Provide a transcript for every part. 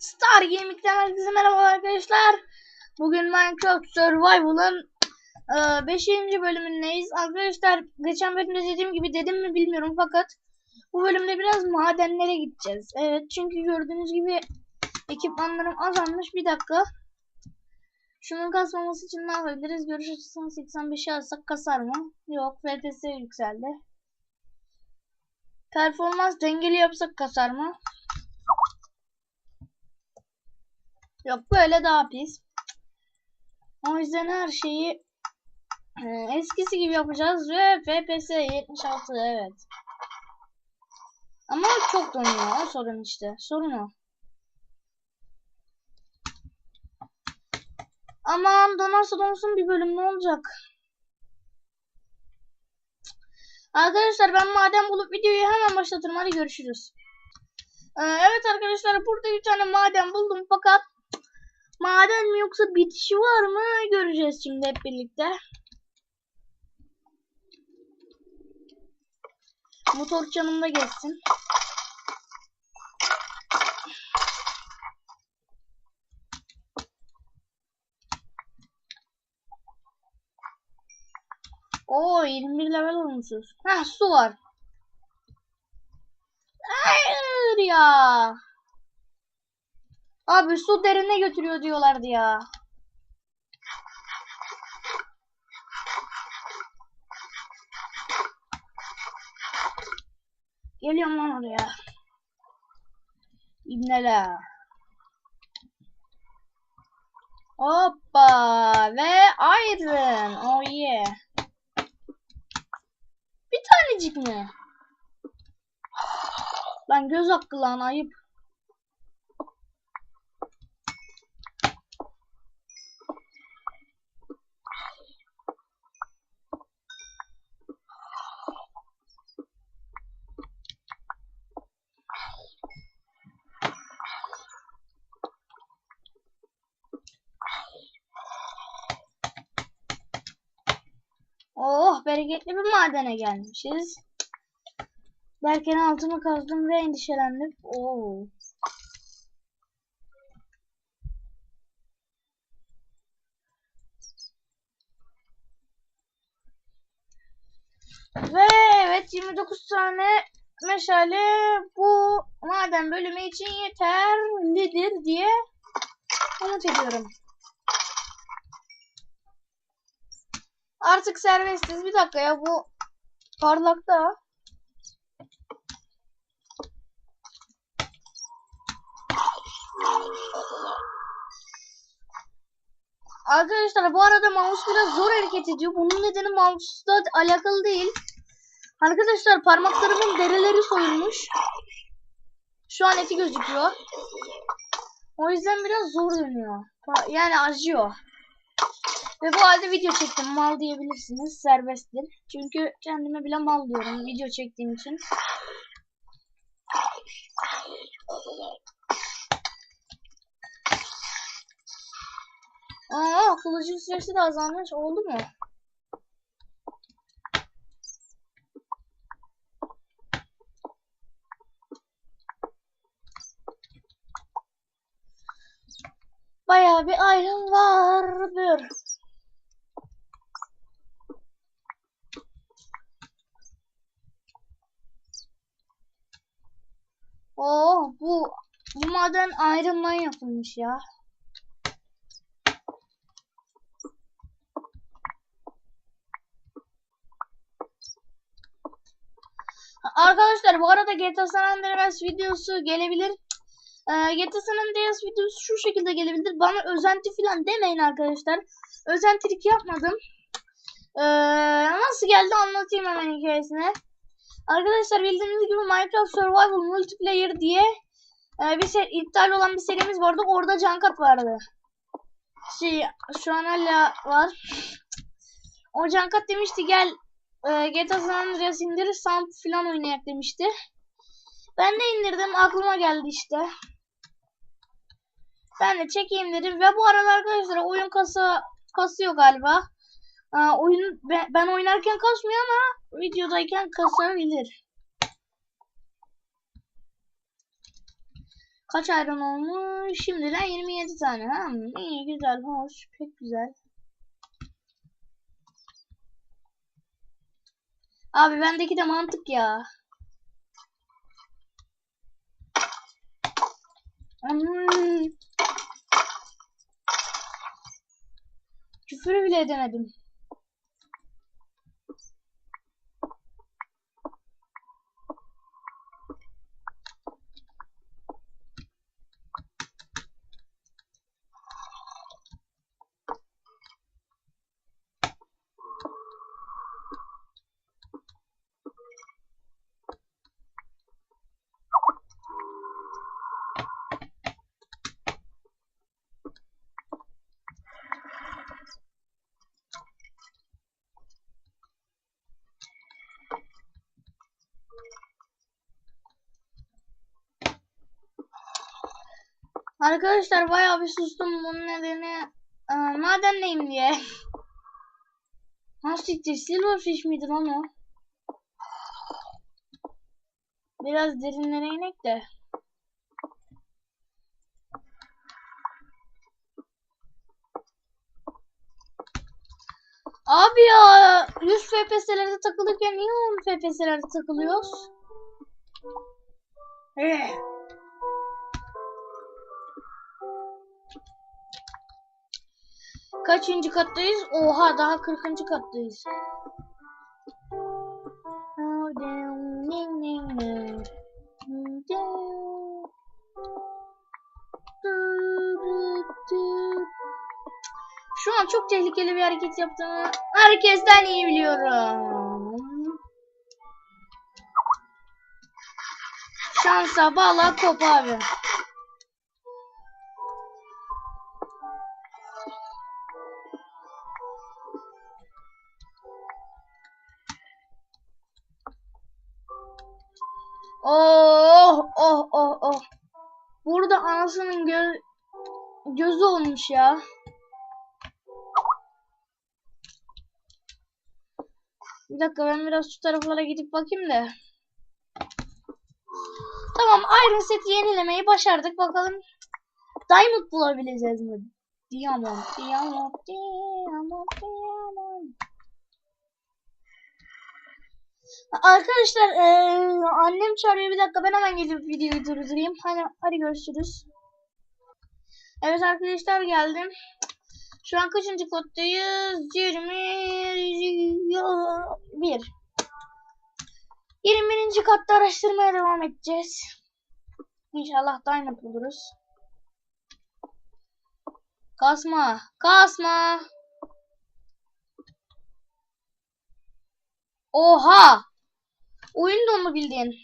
Star Gaming'den herkese merhaba arkadaşlar. Bugün Minecraft Survival'ın 5. bölümündeyiz. Arkadaşlar geçen bölümde dediğim gibi dedim mi bilmiyorum fakat bu bölümde biraz madenlere gideceğiz. Evet çünkü gördüğünüz gibi ekipmanlarım azalmış. Bir dakika. Şunun kasmaması için ne yapabiliriz? Görüş açısını 85'e alsak kasar mı? Yok. FPS yükseldi. Performans dengeli yapsak kasar mı? Yok böyle daha pis. O yüzden her şeyi e, eskisi gibi yapacağız ve FPS 76 evet. Ama çok donuyor o sorun işte. Sorun o. Aman donarsa donsun bir bölüm ne olacak? Arkadaşlar ben maden bulup videoyu hemen başlatırım. Hadi görüşürüz. Ee, evet arkadaşlar burada bir tane maden buldum fakat maden mi yoksa bitişi var mı göreceğiz şimdi hep birlikte. Motor canımda geçsin. Oo 21 level olmuşuz. Heh su var. Hayır ya. Abi su derine götürüyor diyorlardı ya. Geliyorum lan oraya. İbneler. Hoppa ve iron. Oh yeah. Bir tanecik mi? Lan göz hakkı lan ayıp. Oh bereketli bir madene gelmişiz. Derken altımı kazdım ve endişelendim. Oo. Ve evet 29 tane meşale bu maden bölümü için yeterlidir diye umut ediyorum. Artık serbestiz. Bir dakika ya bu parlakta. Arkadaşlar bu arada mouse biraz zor hareket ediyor. Bunun nedeni mouse'la alakalı değil. Arkadaşlar parmaklarımın derileri soyulmuş. Şu an eti gözüküyor. O yüzden biraz zor dönüyor. Yani acıyor. Ve bu halde video çektim. Mal diyebilirsiniz. Serbesttir. Çünkü kendime bile mal diyorum video çektiğim için. Aa, kılıcın süresi de azalmış. Oldu mu? Bayağı bir ayrım vardır. Bu bu maden ayrımdan yapılmış ya. Arkadaşlar bu arada GTA San Andreas videosu gelebilir. Ee, GTA San Andreas videosu şu şekilde gelebilir. Bana özenti falan demeyin arkadaşlar. Özentilik yapmadım. Ee, nasıl geldi anlatayım hemen hikayesini. Arkadaşlar bildiğiniz gibi Minecraft Survival Multiplayer diye e, bir ser iptal olan bir serimiz vardı. Orada cankat vardı. Şey, şu an hala var. O cankat demişti gel e, GTA San Andreas indir sound falan oynayak demişti. Ben de indirdim aklıma geldi işte. Ben de çekeyim dedim ve bu arada arkadaşlar oyun kasa kasıyor galiba. Aa, oyun ben, oynarken kasmıyor ama videodayken kasabilir. Kaç ayran olmuş? Şimdiden 27 tane. Ha, iyi güzel, hoş, pek güzel. Abi bendeki de mantık ya. Hmm. Küfür bile edemedim. Arkadaşlar bayağı bir sustum bunun nedeni e, madendeyim diye. Ha siktir silverfish miydi lan o? Biraz derinlere inek de. Abi ya 100 FPS'lerde takılırken niye 10 FPS'lerde takılıyoruz? Eh. Kaçıncı kattayız? Oha daha 40. kattayız. Şu an çok tehlikeli bir hareket yaptığımı herkesten iyi biliyorum. Şansa bağla kop abi. Oh oh oh oh. Burada anasının gö gözü olmuş ya. Bir dakika ben biraz şu taraflara gidip bakayım da. Tamam Iron Set'i yenilemeyi başardık. Bakalım Diamond bulabileceğiz mi? Diamond, Diamond, Diamond, Diamond. Arkadaşlar eee, annem çağırıyor bir dakika ben hemen gelip videoyu durdurayım. Hadi, hadi görüşürüz. Evet arkadaşlar geldim. Şu an kaçıncı koddayız? 21. 21. katta araştırmaya devam edeceğiz. İnşallah Diamond buluruz. Kasma. Kasma. Oha. Oyun dondu bildiğin.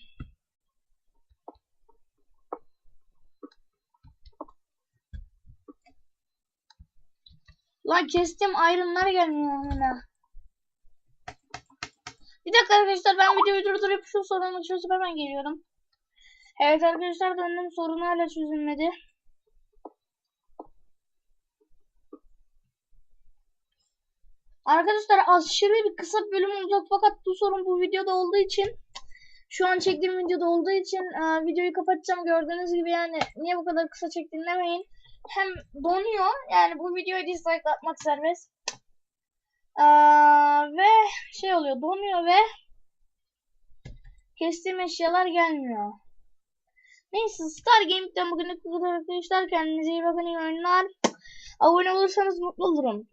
Lan kestim iron'lar gelmiyor amına. Bir dakika arkadaşlar ben videoyu durdurup şu sorunu çözüp hemen geliyorum. Evet arkadaşlar döndüm sorun hala çözülmedi. Arkadaşlar aşırı bir kısa bir bölüm olacak fakat bu sorun bu videoda olduğu için şu an çektiğim videoda olduğu için e, videoyu kapatacağım. Gördüğünüz gibi yani niye bu kadar kısa çektim demeyin. Hem donuyor yani bu videoya dislike atmak serbest. E, ve şey oluyor donuyor ve kestiğim eşyalar gelmiyor. Neyse Star Gaming'den bugünlük bu kadar arkadaşlar. Kendinize iyi bakın iyi oyunlar. Abone olursanız mutlu olurum.